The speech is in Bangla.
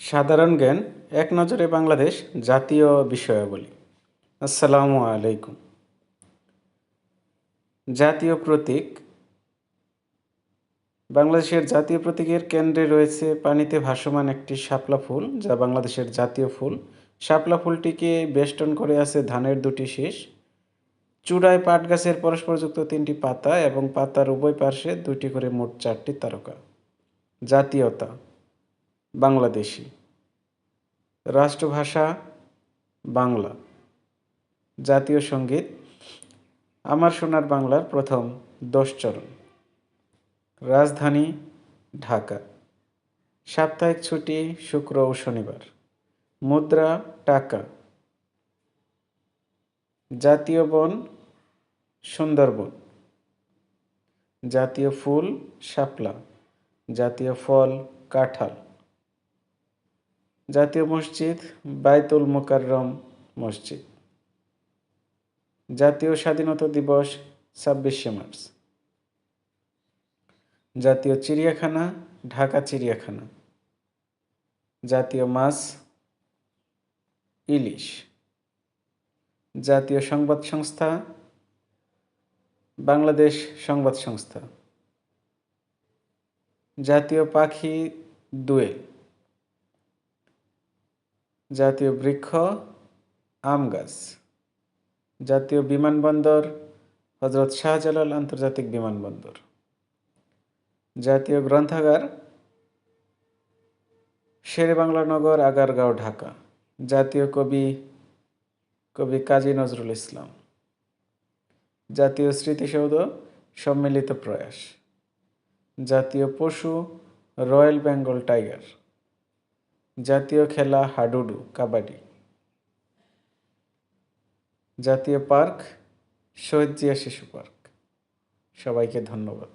সাধারণ জ্ঞান, এক নজরে বাংলাদেশ জাতীয় বিষয়াবলী। আসসালামু আলাইকুম। জাতীয় প্রতীক। বাংলাদেশের জাতীয় প্রতীকের কেন্দ্রে রয়েছে পানিতে ভাসমান একটি শাপলা ফুল, যা বাংলাদেশের জাতীয় ফুল। শাপলা ফুলটিকে বেষ্টন করে আছে ধানের দুটি শীষ। চূড়ায় পাট গাছের পরস্পরযুক্ত তিনটি পাতা এবং পাতার উভয় পার্শ্বে দুটি করে মোট চারটি তারকা। জাতীয়তা। বাংলাদেশি। রাষ্ট্রভাষা বাংলা। জাতীয় সংগীত, আমার সোনার বাংলার প্রথম দশ চরণ। রাজধানী, ঢাকা। সাপ্তাহিক ছুটি, শুক্র ও শনিবার। মুদ্রা, টাকা। জাতীয় বন, সুন্দরবন। জাতীয় ফুল, শাপলা। জাতীয় ফল, কাঁঠাল। জাতীয় মসজিদ বাইতুল মোকাররম মসজিদ। জাতীয় স্বাধীনতা দিবস ছাব্বিশে মার্চ। জাতীয় চিড়িয়াখানা, ঢাকা চিড়িয়াখানা। জাতীয় মাছ, ইলিশ। জাতীয় সংবাদ সংস্থা, বাংলাদেশ সংবাদ সংস্থা। জাতীয় পাখি দোয়েল জাতীয় বৃক্ষ, আম গাছ। জাতীয় বিমানবন্দর হজরত শাহজালাল আন্তর্জাতিক বিমানবন্দর। জাতীয় গ্রন্থাগার, শেরে বাংলা নগর, আগারগাঁও, ঢাকা। জাতীয় কবি কবি কাজী নজরুল ইসলাম। জাতীয় স্মৃতিসৌধ, সম্মিলিত প্রয়াস। জাতীয় পশু, রয়্যাল বেঙ্গল টাইগার। জাতীয় খেলা হাডুডু কাবাডি। জাতীয় পার্ক শহীদ জিয়া শিশু পার্ক। সবাইকে ধন্যবাদ।